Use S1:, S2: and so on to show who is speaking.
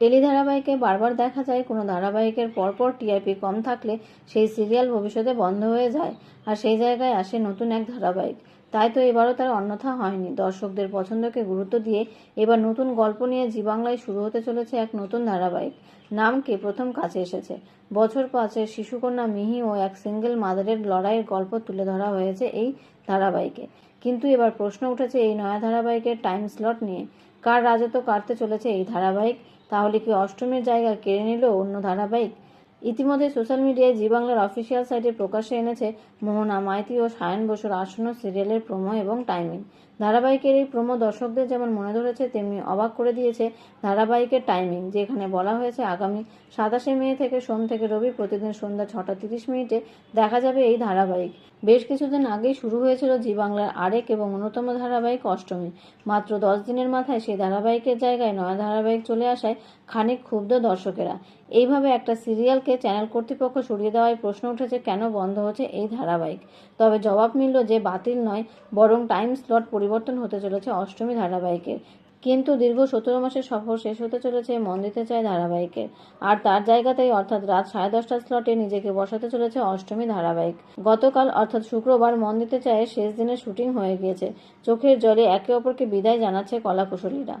S1: Tele ধারাবাহিকে বারবার দেখা যায়, কোনো ধারাবাহিকের পরপর টিআরপি কম থাকলে সেই সিরিয়াল ভবিষ্যতে বন্ধ হয়ে যায়, আর সেই জায়গায় আসে নতুন এক ধারাবাহিক। তাই তো এবারও তার অন্যথা হয়নি। দর্শকদের পছন্দকে গুরুত্ব দিয়ে এবার নতুন গল্প নিয়ে জি বাংলায় শুরু হতে চলেছে এক নতুন ধারাবাহিক। নামকে প্রথম কাছে এসেছে। বছর পাঁচের শিশুকন্যা মিহি ও এক সিঙ্গেল মাদারের লড়াইয়ের গল্প তুলে ধরা হয়েছে এই ধারাবাহিকে। কিন্তু এবার প্রশ্ন উঠেছে এই নয়া ধারাবাহিকের টাইম স্লট নিয়ে। কার রাজত্ব কাটতে চলেছে এই ধারাবাহিক? তাহলে কি অষ্টমীর জায়গা কেড়ে নিল অন্য ধারাবাহিক? ইতিমধ্যে সোশ্যাল মিডিয়ায় জি বাংলার অফিসিয়াল সাইটে প্রকাশ্যে এনেছে মোহনা, মাইতি ও সায়ন বসুর আসন্ন সিরিয়ালের প্রোমো এবং টাইমিং। ধারাবাহিকের এই প্রোমো দর্শকদের যেমন মনে ধরেছে, তেমনি অবাক করে দিয়েছে ধারাবাহিকের টাইমিং যেখানে বলা হয়েছে আগামী সাতাশে মে থেকে সোম থেকে রবি প্রতিদিন সন্ধ্যা ছটা তিরিশ মিনিটে দেখা যাবে এই ধারাবাহিক। বেশ কিছুদিন আগেই শুরু হয়েছিল জি বাংলার আরেক এবং অন্যতম ধারাবাহিক অষ্টমী। মাত্র দশ দিনের মাথায় সেই ধারাবাহিকের জায়গায় নয়া ধারাবাহিক চলে আসায় খানিক ক্ষুব্ধ দর্শকেরা। এইভাবে একটা সিরিয়ালকে চ্যানেল কর্তৃপক্ষ সরিয়ে দেওয়ায় প্রশ্ন উঠেছে, কেন বন্ধ হচ্ছে এই ধারাবাহিক? তবে জবাব মিলল যে বাতিল নয়, বরং টাইম স্লট পরিবর্তন হতে চলেছে অষ্টমী ধারাবাহিকের। কিন্তু দীর্ঘ সতেরো মাসের সফর শেষ হতে চলেছে মন দিতে চায় ধারাবাহিকের। আর তার জায়গাতেই অর্থাৎ রাত সাড়ে দশটার স্লটে নিজেকে বসাতে চলেছে অষ্টমী ধারাবাহিক। গতকাল অর্থাৎ শুক্রবার মন দিতে চায় শেষ দিনের শুটিং হয়ে গিয়েছে। চোখের জলে একে অপরকে বিদায় জানাচ্ছে কলাকুশলীরা।